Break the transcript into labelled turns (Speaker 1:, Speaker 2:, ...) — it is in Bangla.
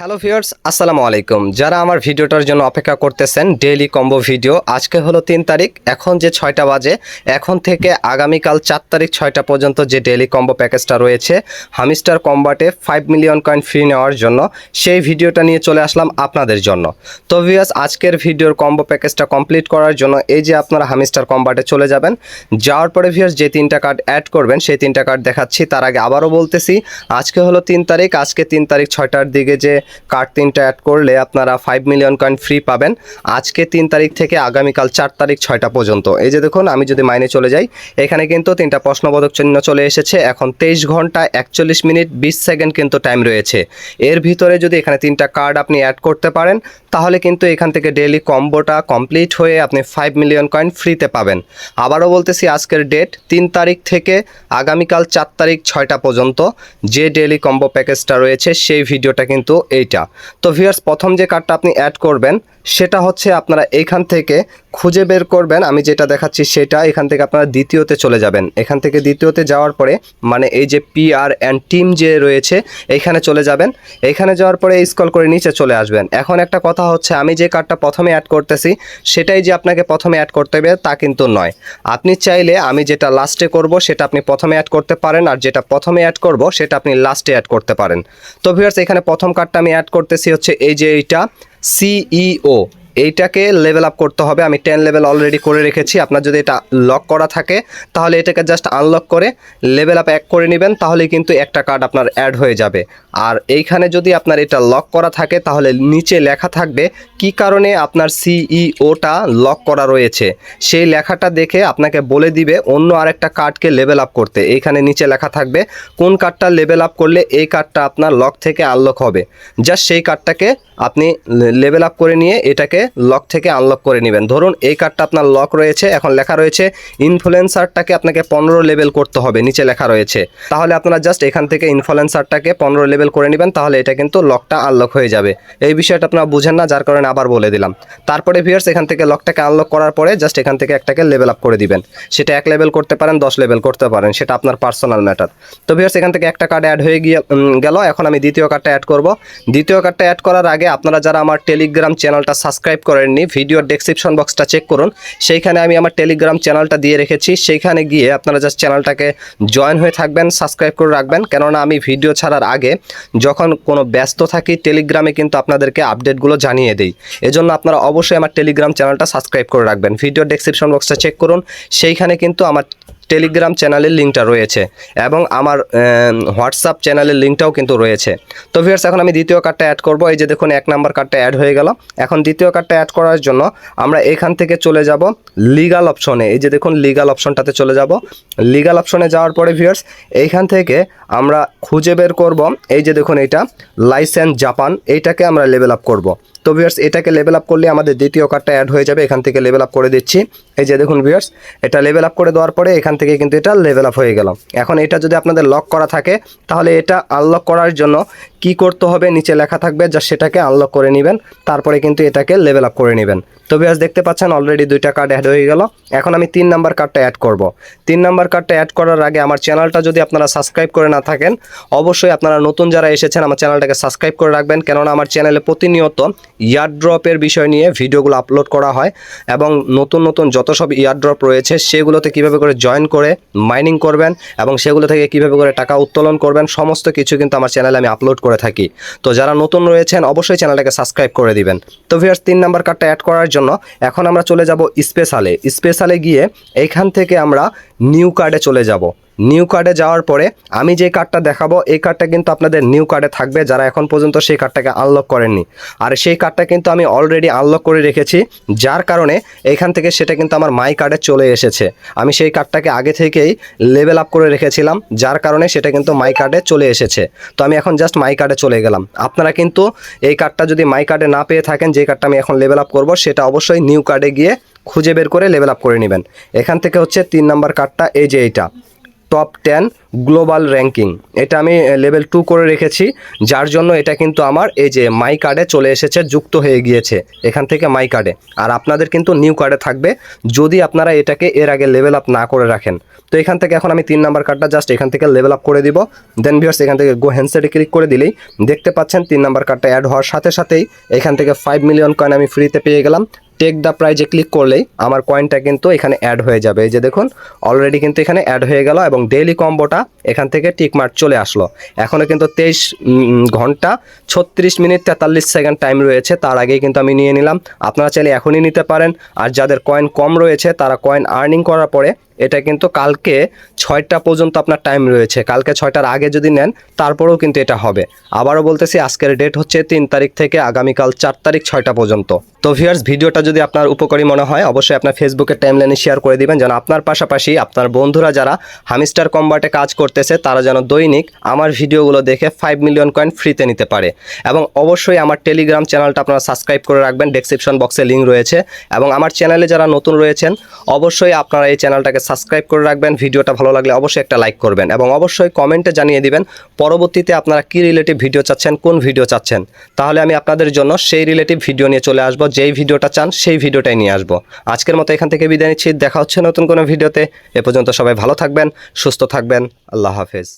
Speaker 1: হ্যালো ভিউয়ার্স আসসালামু আলাইকুম। যারা আমার ভিডিওটার জন্য অপেক্ষা করতেছেন ডেইলি কম্বো ভিডিও আজকে হলো তিন তারিখ, এখন যে ছয়টা বাজে, এখন থেকে আগামীকাল চার তারিখ ছয়টা পর্যন্ত যে ডেইলি কম্বো প্যাকেজটা রয়েছে, Hamster Kombat five million coin free নেওয়ার জন্য, সেই ভিডিওটা নিয়ে চলে আসলাম আপনাদের জন্য। তো ভিউয়ার্স আজকের ভিডিওর কম্বো প্যাকেজটা কমপ্লিট করার জন্য এই যে আপনারা হামিস্টার কম্বাটে চলে যাবেন, যাওয়ার পরে ভিউয়ার্স যে তিনটা কার্ড অ্যাড করবেন, সেই তিনটা কার্ড দেখাচ্ছি, তার আগে আবারও বলতেছি, আজকে হলো তিন তারিখ, আজকে তিন তারিখ ছয়টার দিকে যে কার্ড তিনটা অ্যাড করলে আপনারা ফাইভ মিলিয়ন কয়েন ফ্রি পাবেন। আজকে তিন তারিখ থেকে আগামীকাল চার তারিখ ছয়টা পর্যন্ত। এই যে দেখুন, আমি যদি মাইনে চলে যাই, এখানে কিন্তু তিনটা প্রশ্নবোধক চিহ্ন চলে এসেছে। এখন তেইশ ঘণ্টা একচল্লিশ মিনিট, বিশ সেকেন্ড কিন্তু টাইম রয়েছে। এর ভিতরে যদি এখানে তিনটা কার্ড আপনি অ্যাড করতে পারেন, তাহলে কিন্তু এখান থেকে ডেইলি কম্বোটা কমপ্লিট হয়ে আপনি ফাইভ মিলিয়ন কয়েন ফ্রিতে পাবেন। আবারও বলতেছি, আজকের ডেট তিন তারিখ থেকে আগামীকাল চার তারিখ ছয়টা পর্যন্ত যে ডেইলি কম্বো প্যাকেজটা রয়েছে, সেই ভিডিওটা কিন্তু এইটা। তো ভিউয়ার্স প্রথম যে কার্ডটা আপনি অ্যাড করবেন, সেটা হচ্ছে আপনারা এইখান থেকে খুঁজে বের করবেন। আমি যেটা দেখাচ্ছি সেটা এখান থেকে আপনারা দ্বিতীয়তে চলে যাবেন। এখান থেকে দ্বিতীয়তে যাওয়ার পরে মানে এই যে পি আর অ্যান্ড টিম যে রয়েছে এইখানে চলে যাবেন। এইখানে যাওয়ার পরে স্কল করে নিচে চলে আসবেন। এখন একটা কথা হচ্ছে, আমি যে কার্ডটা প্রথমে অ্যাড করতেছি, সেটাই যে আপনাকে প্রথমে অ্যাড করতে হবে, তা কিন্তু নয়। আপনি চাইলে আমি যেটা লাস্টে করব, সেটা আপনি প্রথমে অ্যাড করতে পারেন, আর যেটা প্রথমে অ্যাড করব, সেটা আপনি লাস্টে অ্যাড করতে পারেন। তো ভিউয়ার্স এখানে প্রথম কার্ডটা আমি অ্যাড করতেছি হচ্ছে এই যে এইটা সিইও এইটাকে লেভেল আপ করতে হবে। আমি টেন লেভেল অলরেডি করে রেখেছি। আপনার যদি এটা লক করা থাকে, তাহলে এটাকে জাস্ট আনলক করে লেভেল আপ এক করে নেবেন তাহলে কিন্তু একটা কার্ড আপনার অ্যাড হয়ে যাবে। আর এইখানে যদি আপনার এটা লক করা থাকে, তাহলে নিচে লেখা থাকবে কি কারণে আপনার সিইওটা লক করা রয়েছে। সেই লেখাটা দেখে আপনাকে বলে দিবে অন্য আরেকটা কার্ডকে লেভেল আপ করতে। এইখানে নিচে লেখা থাকবে কোন কার্ডটা লেভেল আপ করলে এই কার্ডটা আপনার লক থেকে আনলক হবে। জাস্ট সেই কার্ডটাকে আপনি লেভেল আপ করে নিয়ে এটাকে লক থেকে আনলক করে নেবেন। ধরুন এই কার্ডটা আপনার লক রয়েছে, এখন লেখা রয়েছে ইনফ্লুয়েন্সারটাকে আপনাকে পনেরো লেভেল করতে হবে, নিচে লেখা রয়েছে। তাহলে আপনারা জাস্ট এখান থেকে ইনফ্লুয়েন্সারটাকে পনেরো লেভেল করে নেবেন, তাহলে এটা কিন্তু লকটা আনলক হয়ে যাবে। এই বিষয়টা আপনারা বুঝেন না, যার কারণে আবার বলে দিলাম। তারপরে ভিউয়ার্স এখান থেকে লকটাকে আনলক করার পরে জাস্ট এখান থেকে একটাকে লেভেল আপ করে দিবেন। সেটা এক লেভেল করতে পারেন, দশ লেভেল করতে পারেন, সেটা আপনার পার্সোনাল ম্যাটার তো ভিউয়ার্স এখান থেকে একটা কার্ড অ্যাড হয়ে গিয়ে গেল, এখন আমি দ্বিতীয় কার্ডটা অ্যাড করব। দ্বিতীয় কার্ডটা অ্যাড করার আগে আপনারা যারা আমার টেলিগ্রাম চ্যানেলটা সাবস্ক্রাইব করেননি, ভিডিওর ডেসক্রিপশন বক্সটা চেক করুন। সেইখানে আমি আমার টেলিগ্রাম চ্যানেলটা দিয়ে রেখেছি। সেইখানে গিয়ে আপনারা জাস্ট চ্যানেলটাকে জয়েন হয়ে থাকবেন সাবস্ক্রাইব করে রাখবেন। কেননা আমি ভিডিও ছাড়ার আগে যখন কোনো ব্যস্ত থাকি টেলিগ্রামে কিন্তু আপনাদেরকে আপডেটগুলো জানিয়ে দিই। এজন্য আপনারা অবশ্যই আমার টেলিগ্রাম চ্যানেলটা সাবস্ক্রাইব করে রাখবেন। ভিডিওর ডেসক্রিপশন বক্সটা চেক করুন। সেইখানে কিন্তু আমার টেলিগ্রাম চ্যানেলের লিঙ্কটা রয়েছে এবং আমার হোয়াটসঅ্যাপ চ্যানেলের লিঙ্কটাও কিন্তু রয়েছে। তো ভিউয়ার্স, এখন আমি দ্বিতীয় কার্ডটা অ্যাড করব। এই যে দেখুন, এক নাম্বার কার্ডটা অ্যাড হয়ে গেল। এখন দ্বিতীয় কার্ডটা অ্যাড করার জন্য আমরা এখান থেকে চলে যাব লিগাল অপশনে এই যে দেখুন লিগাল অপশনটাতে চলে যাব। লিগাল অপশনে যাওয়ার পরে ভিউয়ার্স, এইখান থেকে আমরা খুঁজে বের করব। এই যে দেখুন, এইটা। লাইসেন্স জাপান এইটাকে আমরা লেভেল আপ করব। তো ভিউয়ার্স এটাকে লেভেল আপ করলে আমাদের দ্বিতীয় কার্ডটা অ্যাড হয়ে যাবে। এখান থেকে লেভেল আপ করে দিচ্ছি। এই যে দেখুন ভিউয়ার্স এটা লেভেল আপ করে দেওয়ার পরে এখান থেকে কিন্তু এটা লেভেল আপ হয়ে গেল। এখন এটা যদি আপনাদের লক করা থাকে, তাহলে এটা আনলক করার জন্য কি করতে হবে, নিচে লেখা থাকবে যা সেটাকে আনলক করে নেবেন, তারপরে কিন্তু এটাকে লেভেল আপ করে নেবেন। তো ভিউয়ার্স দেখতে পাচ্ছেন অলরেডি দুইটা কার্ড অ্যাড হয়ে গেল। এখন আমি তিন নাম্বার কার্ডটা অ্যাড করব। তিন নাম্বার কার্ডটা অ্যাড করার আগে আমার চ্যানেলটা যদি আপনারা সাবস্ক্রাইব করে না থাকেন, অবশ্যই আপনারা নতুন যারা এসেছেন, আমার চ্যানেলটাকে সাবস্ক্রাইব করে রাখবেন। কেননা আমার চ্যানেলে প্রতিনিয়ত ইয়ারড্রপের বিষয় নিয়ে ভিডিওগুলো আপলোড করা হয় এবং নতুন নতুন যত সব ইয়ারড্রপ রয়েছে, সেগুলোতে কীভাবে করে জয়েন করে মাইনিং করবেন এবং সেগুলো থেকে কীভাবে করে টাকা উত্তোলন করবেন, সমস্ত কিছু কিন্তু আমার চ্যানেলে আমি আপলোড করে থাকি। তো যারা নতুন রয়েছেন, অবশ্যই চ্যানেলটাকে সাবস্ক্রাইব করে দিবেন। তো ভিউয়ার্স, তিন নাম্বার কার্ডটা অ্যাড করার জন্য এখন আমরা চলে যাব স্পেশালে স্পেশালে গিয়ে এইখান থেকে আমরা নিউ কার্ডে চলে যাব। নিউ কার্ডে যাওয়ার পরে আমি যে কার্ডটা দেখাবো, এই কার্ডটা কিন্তু আপনাদের নিউ কার্ডে থাকবে, যারা এখন পর্যন্ত সেই কার্ডটাকে আনলক করেননি। আর সেই কার্ডটা কিন্তু আমি অলরেডি আনলক করে রেখেছি, যার কারণে এখান থেকে সেটা কিন্তু আমার মাই কার্ডে চলে এসেছে। আমি সেই কার্ডটাকে আগে থেকেই লেভেল আপ করে রেখেছিলাম, যার কারণে সেটা কিন্তু মাই কার্ডে চলে এসেছে। তো আমি এখন জাস্ট মাই কার্ডে চলে গেলাম। আপনারা কিন্তু এই কার্ডটা যদি মাই কার্ডে না পেয়ে থাকেন, যে কার্ডটা আমি এখন লেভেল আপ করব, সেটা অবশ্যই নিউ কার্ডে গিয়ে খুঁজে বের করে লেভেল আপ করে নেবেন। এখান থেকে হচ্ছে তিন নাম্বার কার্ডটা এই যে এইটা। টপ টেন গ্লোবাল র্যাঙ্কিং এটা আমি লেভেল টু করে রেখেছি, যার জন্য এটা কিন্তু আমার, এই যে মাই কার্ডে চলে এসেছে, যুক্ত হয়ে গিয়েছে, এখান থেকে মাই কার্ডে আর আপনাদের কিন্তু নিউ কার্ডে থাকবে, যদি আপনারা এটাকে এর আগে লেভেল আপ না করে রাখেন। তো এখান থেকে এখন আমি তিন নাম্বার কার্ডটা জাস্ট এখান থেকে লেভেল আপ করে দিব। দেন ভিউয়ার্স এখান থেকে গো হ্যান্ডসেটে ক্লিক করে দিলেই দেখতে পাচ্ছেন, তিন নাম্বার কার্ডটা অ্যাড হওয়ার সাথে সাথেই এখান থেকে ফাইভ মিলিয়ন কয়েন আমি ফ্রিতে পেয়ে গেলাম। টেক দ্য প্রাইজে ক্লিক করলেই আমার কয়েনটা কিন্তু এখানে অ্যাড হয়ে যাবে। এই যে দেখুন অলরেডি কিন্তু এখানে অ্যাড হয়ে গেল এবং ডেইলি কম্বোটা এখান থেকে টিক মার্ক চলে আসলো। এখনও কিন্তু তেইশ ঘণ্টা, ছত্রিশ মিনিট তেতাল্লিশ সেকেন্ড টাইম রয়েছে, তার আগেই কিন্তু আমি নিয়ে নিলাম। আপনারা চাইলে এখনই নিতে পারেন। আর যাদের কয়েন কম রয়েছে, তারা কয়েন আর্নিং করার পরে এটা কিন্তু কালকে ছয়টা পর্যন্ত আপনার টাইম রয়েছে। কালকে ছয়টার আগে যদি নেন, তারপরেও কিন্তু এটা হবে। আবারও বলতেছি, আজকের ডেট হচ্ছে তিন তারিখ থেকে আগামীকাল চার তারিখ ছয়টা পর্যন্ত। তো ভিউয়ার্স ভিডিওটা যদি আপনার উপকারী মনে হয়, অবশ্যই আপনার ফেসবুকের টাইমলাইনে শেয়ার করে দিবেন, যেন আপনার পাশাপাশি আপনার বন্ধুরা যারা হামিস্টার কম্বাটে কাজ করতেছে, তারা যেন দৈনিক আমার ভিডিওগুলো দেখে ফাইভ মিলিয়ন কয়েন ফ্রিতে নিতে পারে। এবং অবশ্যই আমার টেলিগ্রাম চ্যানেলটা আপনারা সাবস্ক্রাইব করে রাখবেন ডেসক্রিপশন বক্সে লিঙ্ক রয়েছে। এবং আমার চ্যানেলে যারা নতুন রয়েছেন, অবশ্যই আপনারা এই চ্যানেলটাকে সাবস্ক্রাইব করে রাখবেন, ভিডিওটা ভালো লাগলে অবশ্যই একটা লাইক করবেন এবং অবশ্যই কমেন্টে জানিয়ে দিবেন, পরবর্তীতে আপনারা কি রিলেটিভ ভিডিও চাচ্ছেন, কোন ভিডিও চাচ্ছেন? তাহলে আমি আপনাদের জন্য সেই রিলেটিভ ভিডিও নিয়ে চলে আসব, যেই ভিডিওটা চান সেই ভিডিওটাই নিয়ে আসব। আজকের মতো এখান থেকে বিদায় নিচ্ছি, দেখা হচ্ছে নতুন কোনো ভিডিওতে এ পর্যন্ত সবাই ভালো থাকবেন, সুস্থ থাকবেন, আল্লাহ হাফেজ।